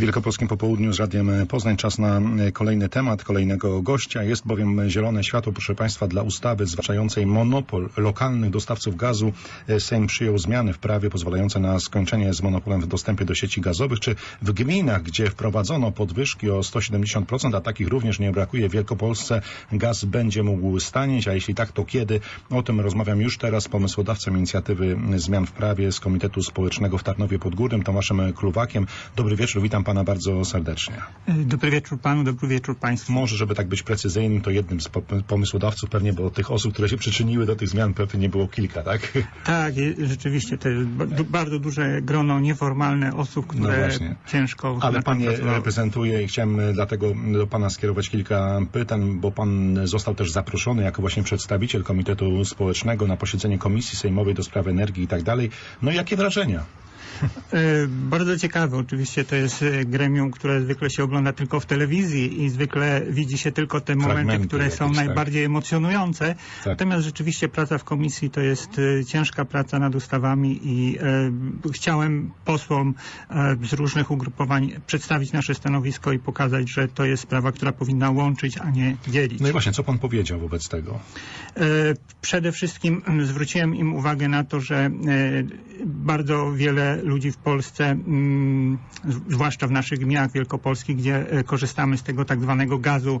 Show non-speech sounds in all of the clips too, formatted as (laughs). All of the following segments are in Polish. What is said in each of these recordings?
Wielkopolskim popołudniu z Radiem Poznań czas na kolejny temat, kolejnego gościa. Jest bowiem zielone światło, proszę Państwa, dla ustawy zwalczającej monopol lokalnych dostawców gazu. Sejm przyjął zmiany w prawie pozwalające na skończenie z monopolem w dostępie do sieci gazowych, czy w gminach, gdzie wprowadzono podwyżki o 170%, a takich również nie brakuje w Wielkopolsce, gaz będzie mógł stanieć, a jeśli tak, to kiedy? O tym rozmawiam już teraz z pomysłodawcą inicjatywy zmian w prawie z Komitetu Społecznego w Tarnowie Podgórnym, Tomaszem Kluwakiem. Dobry wieczór, witam pana bardzo serdecznie. Dobry wieczór panu, dobry wieczór państwu. Może, żeby tak być precyzyjnym, to jednym z po- pomysłodawców pewnie, bo tych osób, które się przyczyniły do tych zmian pewnie było kilka, tak? (laughs) Tak, rzeczywiście to bardzo duże grono nieformalne osób, które No ciężko Ale pan je reprezentuje i chciałem e, dlatego do pana skierować kilka pytań, bo pan został też zaproszony jako właśnie przedstawiciel Komitetu Społecznego na posiedzenie Komisji Sejmowej do spraw energii i tak dalej. No i jakie wrażenia? E, Bardzo ciekawe. Oczywiście to jest e, gremium, które zwykle się ogląda tylko w telewizji i zwykle widzi się tylko te momenty, Fragmenty które są jakieś, tak. najbardziej emocjonujące. Tak. Natomiast rzeczywiście praca w komisji to jest e, ciężka praca nad ustawami i e, chciałem posłom e, z różnych ugrupowań przedstawić nasze stanowisko i pokazać, że to jest sprawa, która powinna łączyć, a nie dzielić. No i właśnie, co pan powiedział wobec tego? E, Przede wszystkim zwróciłem im uwagę na to, że bardzo wiele ludzi w Polsce, mm, zwłaszcza w naszych gminach wielkopolskich, gdzie e, korzystamy z tego tak zwanego gazu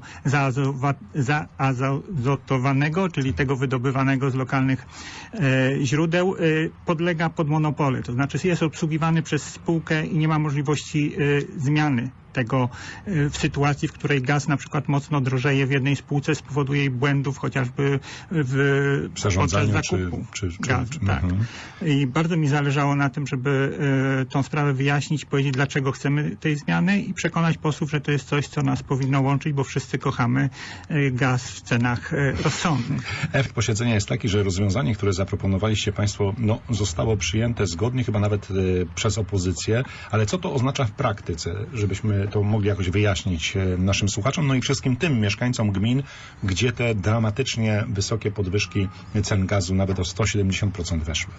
zaazotowanego, czyli tego wydobywanego z lokalnych e, źródeł, e, podlega pod monopole. To znaczy jest obsługiwany przez spółkę i nie ma możliwości zmiany tego e, w sytuacji, w której gaz na przykład mocno drożeje w jednej spółce, spowoduje jej błędów chociażby w czy- zakupu czy- czy- gazu. czy- tak. mhm. I bardzo mi zależało na tym, żeby e, tą sprawę wyjaśnić, powiedzieć dlaczego chcemy tej zmiany i przekonać posłów, że to jest coś, co nas powinno łączyć, bo wszyscy kochamy e, gaz w cenach rozsądnych. Efekt posiedzenia jest taki, że rozwiązanie, które zaproponowaliście Państwo, no, zostało przyjęte zgodnie, chyba nawet przez opozycję, ale co to oznacza w praktyce, żebyśmy to mogli jakoś wyjaśnić e, naszym słuchaczom, no i wszystkim tym mieszkańcom gmin, gdzie te dramatycznie wysokie podwyżki cen gazu nawet o 170% weszły.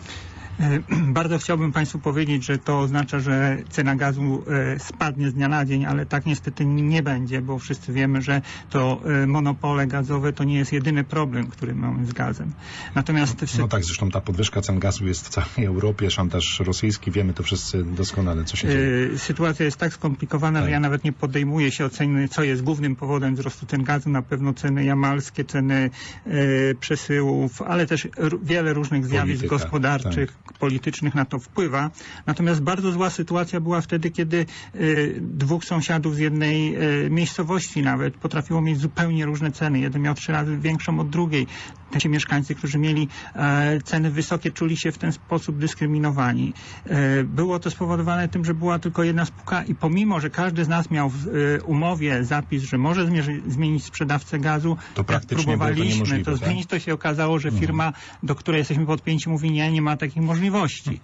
E, (clears throat) Bardzo chciałbym Państwu powiedzieć, że to oznacza, że cena gazu e, spadnie z dnia na dzień, ale tak niestety nie będzie, bo wszyscy wiemy, że to monopole gazowe to nie jest jedyny problem, który mamy z gazem. Natomiast w No tak, zresztą ta podwyżka cen gazu jest w całej Europie, szantaż rosyjski, wiemy to wszyscy doskonale, co się dzieje. Sytuacja jest tak skomplikowana, Tak. Ja nawet nie podejmuję się oceny, co jest głównym powodem wzrostu cen gazu. Na pewno ceny jamalskie, ceny e, przesyłów, ale też wiele różnych zjawisk Polityka, tak. gospodarczych, politycznych na to wpływa. Natomiast bardzo zła sytuacja była wtedy, kiedy e, dwóch sąsiadów z jednej e, miejscowości nawet potrafiło mieć zupełnie różne ceny. Jeden miał trzy razy większą od drugiej. Ci mieszkańcy, którzy mieli e, ceny wysokie, czuli się w ten sposób dyskryminowani. E, było to spowodowane tym, że była tylko jedna spółka i pomimo, że każdy z nas miał w e, umowie zapis, że może zmienić sprzedawcę gazu, To jak to próbowaliśmy niemożliwe, to tak? zmienić, to się okazało, że firma, do której jesteśmy podpięci, mówi nie, nie ma takiej możliwości.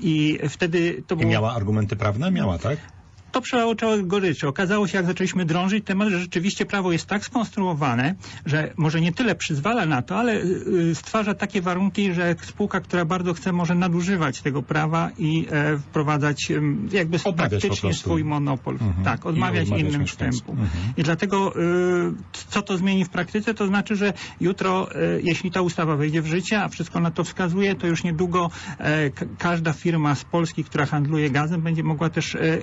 I wtedy to I było... miała argumenty prawne? Miała, tak? To przeoczyło goryczy. Okazało się, jak zaczęliśmy drążyć temat, że rzeczywiście prawo jest tak skonstruowane, że może nie tyle przyzwala na to, ale y, stwarza takie warunki, że spółka, która bardzo chce, może nadużywać tego prawa i e, wprowadzać jakby praktycznie swój monopol. Mhm. Tak, odmawiać innym wstępu. Mhm. I dlatego y, co to zmieni w praktyce? To znaczy, że jutro, y, jeśli ta ustawa wejdzie w życie, a wszystko na to wskazuje, to już niedługo e, każda firma z Polski, która handluje gazem, będzie mogła też e,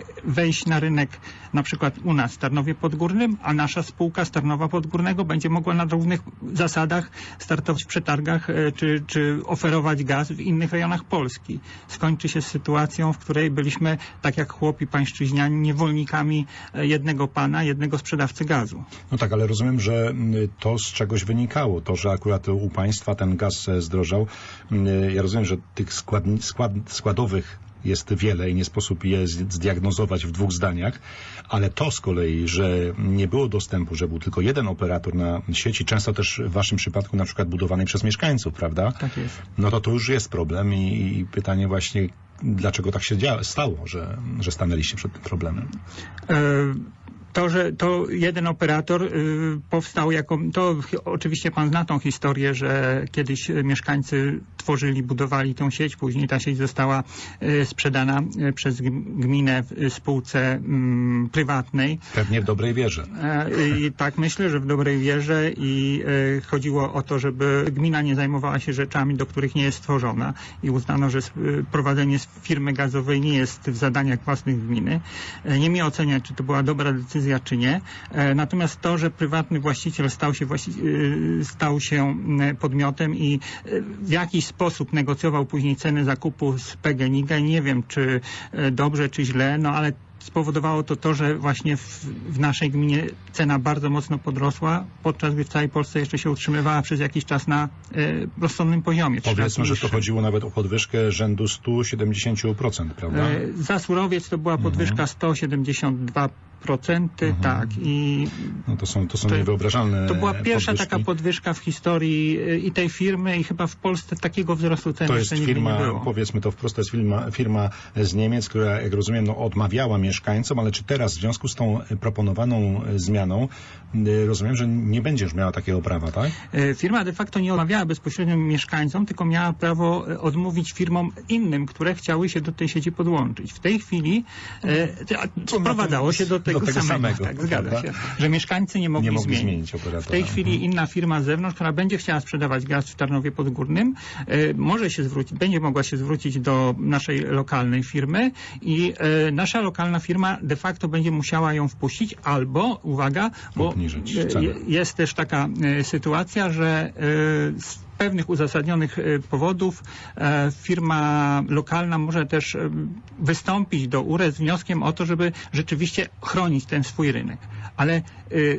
na rynek na przykład u nas w Tarnowie Podgórnym, a nasza spółka z Tarnowa Podgórnego będzie mogła na równych zasadach startować w przetargach e, czy, czy oferować gaz w innych rejonach Polski. Skończy się sytuacją, w której byliśmy, tak jak chłopi pańszczyźniani, niewolnikami e, jednego pana, jednego sprzedawcy gazu. No tak, ale rozumiem, że to z czegoś wynikało. To, że akurat u państwa ten gaz e, zdrożał. Ja rozumiem, że tych składni, skład, składowych jest wiele i nie sposób je zdiagnozować w dwóch zdaniach, ale to z kolei, że nie było dostępu, że był tylko jeden operator na sieci, często też w waszym przypadku na przykład budowany przez mieszkańców, prawda? Tak jest. No to to już jest problem i, i pytanie właśnie, dlaczego tak się stało, że, że stanęliście przed tym problemem. E, To, że to jeden operator y, powstał jako, to oczywiście pan zna tą historię, że kiedyś mieszkańcy tworzyli, budowali tą sieć, później ta sieć została y, sprzedana y, przez gm- gminę w spółce mm, prywatnej. Pewnie w dobrej wierze. E, I tak myślę, że w dobrej wierze i chodziło o to, żeby gmina nie zajmowała się rzeczami, do których nie jest stworzona i uznano, że prowadzenie firmy gazowej nie jest w zadaniach własnych gminy. E, Nie mi oceniać, czy to była dobra decyzja, czy nie. E, Natomiast to, że prywatny właściciel stał się, właści- e, stał się podmiotem i e, w jakiś sposób negocjował później ceny zakupu z PGNiG, nie wiem, czy dobrze, czy źle, no ale spowodowało to to, że właśnie w, w naszej gminie cena bardzo mocno podrosła, podczas gdy w całej Polsce jeszcze się utrzymywała przez jakiś czas na e, rozsądnym poziomie. Powiedzmy, że to chodziło nawet o podwyżkę rzędu 170%, prawda? Za surowiec to była podwyżka 172%, tak. I No to są, to są to- niewyobrażalne to była pierwsza podwyżki. taka podwyżka w historii e, i tej firmy i chyba w Polsce takiego wzrostu cen To jest firma, było. powiedzmy to wprost, to jest firma, firma z Niemiec, która, jak rozumiem, no, odmawiała mieszkańcom, ale czy teraz w związku z tą e, proponowaną e, zmianą, rozumiem, że nie będziesz miała takiego prawa, tak? Firma de facto nie odmawiała bezpośrednio mieszkańcom, tylko miała prawo odmówić firmom innym, które chciały się do tej sieci podłączyć. W tej chwili e, sprowadzało tym- się do tego, tego samego, tak, zgadza się, że mieszkańcy nie mogli, Nie mogli zmienić. zmienić. W tej chwili inna firma z zewnątrz, która będzie chciała sprzedawać gaz w Tarnowie Podgórnym, e, może się zwrócić, będzie mogła się zwrócić do naszej lokalnej firmy i e, nasza lokalna firma de facto będzie musiała ją wpuścić albo, uwaga, bo e, jest też taka sytuacja, że pewnych uzasadnionych e, powodów e, firma lokalna może też e, wystąpić do URE z wnioskiem o to, żeby rzeczywiście chronić ten swój rynek. Ale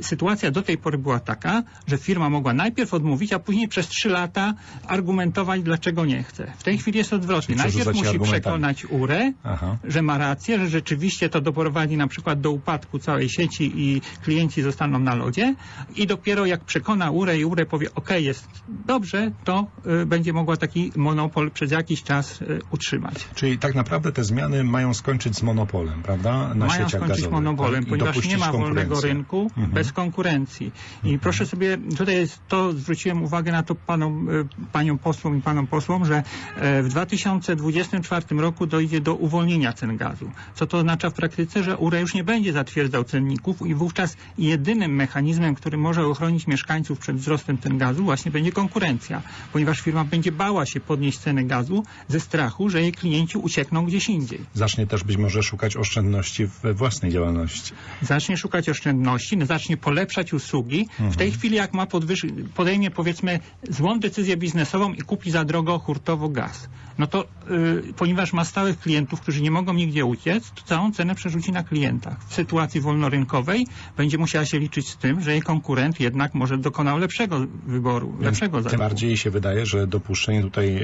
sytuacja do tej pory była taka, że firma mogła najpierw odmówić, a później przez trzy lata argumentować, dlaczego nie chce. W tej chwili jest odwrotnie. Najpierw musi przekonać URE, Aha. że ma rację, że rzeczywiście to doprowadzi na przykład do upadku całej sieci i klienci zostaną na lodzie i dopiero jak przekona URE i URE powie ok, jest dobrze, to y, będzie mogła taki monopol przez jakiś czas y, utrzymać. Czyli tak naprawdę te zmiany mają skończyć z monopolem, prawda? Na Mają skończyć gazowych, monopolem, tak? Ponieważ nie ma wolnego rynku Mhm. bez konkurencji. I proszę sobie, tutaj jest to, zwróciłem uwagę na to panom, y, paniom posłom i panom posłom, że e, w 2024 roku dojdzie do uwolnienia cen gazu. Co to oznacza w praktyce, że URE już nie będzie zatwierdzał cenników i wówczas jedynym mechanizmem, który może ochronić mieszkańców przed wzrostem cen gazu właśnie będzie konkurencja, ponieważ firma będzie bała się podnieść ceny gazu ze strachu, że jej klienci uciekną gdzieś indziej. Zacznie też być może szukać oszczędności we własnej działalności. zacznie szukać oszczędności, no, zacznie polepszać usługi. W tej chwili jak ma podwyż... podejmie powiedzmy złą decyzję biznesową i kupi za drogo hurtowo gaz, no to y, ponieważ ma stałych klientów, którzy nie mogą nigdzie uciec, to całą cenę przerzuci na klientach. W sytuacji wolnorynkowej będzie musiała się liczyć z tym, że jej konkurent jednak może dokonał lepszego wyboru, lepszego Tym zakupu. Bardziej się wydaje, że dopuszczenie tutaj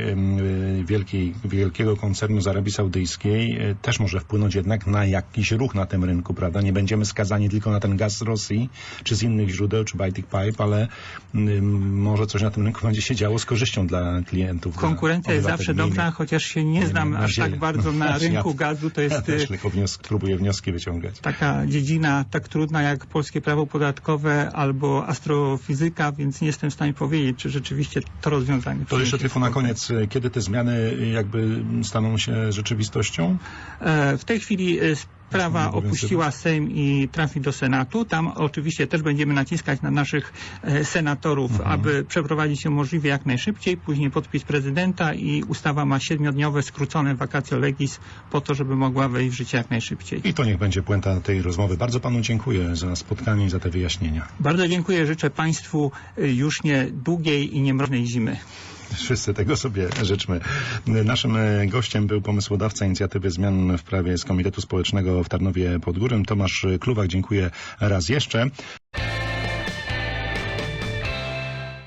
y, wielkiej, wielkiego koncernu z Arabii Saudyjskiej y, też może wpłynąć jednak na jakiś ruch na tym rynku, prawda? Nie będziemy skazani tylko na ten gaz z Rosji, czy z innych źródeł, czy Baltic Pipe, ale może coś na tym rynku będzie się działo z korzyścią dla klientów. dla Konkurencja jest obywateli. zawsze dobra, chociaż się nie znam Miejmy aż tak bardzo na Ja- rynku gazu. To Ja jest też y, tylko próbuję wnioski wyciągać. taka dziedzina tak trudna jak polskie prawo podatkowe albo astrofizyka, więc nie jestem w stanie powiedzieć, czy rzeczywiście to rozwiązanie. To jeszcze tylko na koniec, y, kiedy te zmiany y, jakby staną się rzeczywistością? E, W tej chwili e, sprawa opuściła Sejm i trafi do Senatu. Tam oczywiście też będziemy naciskać na naszych e, senatorów, Mhm. aby przeprowadzić ją możliwie jak najszybciej. Później podpis prezydenta i ustawa ma siedmiodniowe skrócone vacatio legis po to, żeby mogła wejść w życie jak najszybciej. I to niech będzie puenta tej rozmowy. Bardzo panu dziękuję za spotkanie i za te wyjaśnienia. Bardzo dziękuję. Życzę Państwu e, już nie długiej i niemroźnej zimy. Wszyscy tego sobie życzmy. Naszym gościem był pomysłodawca inicjatywy zmian w prawie z Komitetu Społecznego w Tarnowie Podgórym, Tomasz Kluwak. Dziękuję raz jeszcze.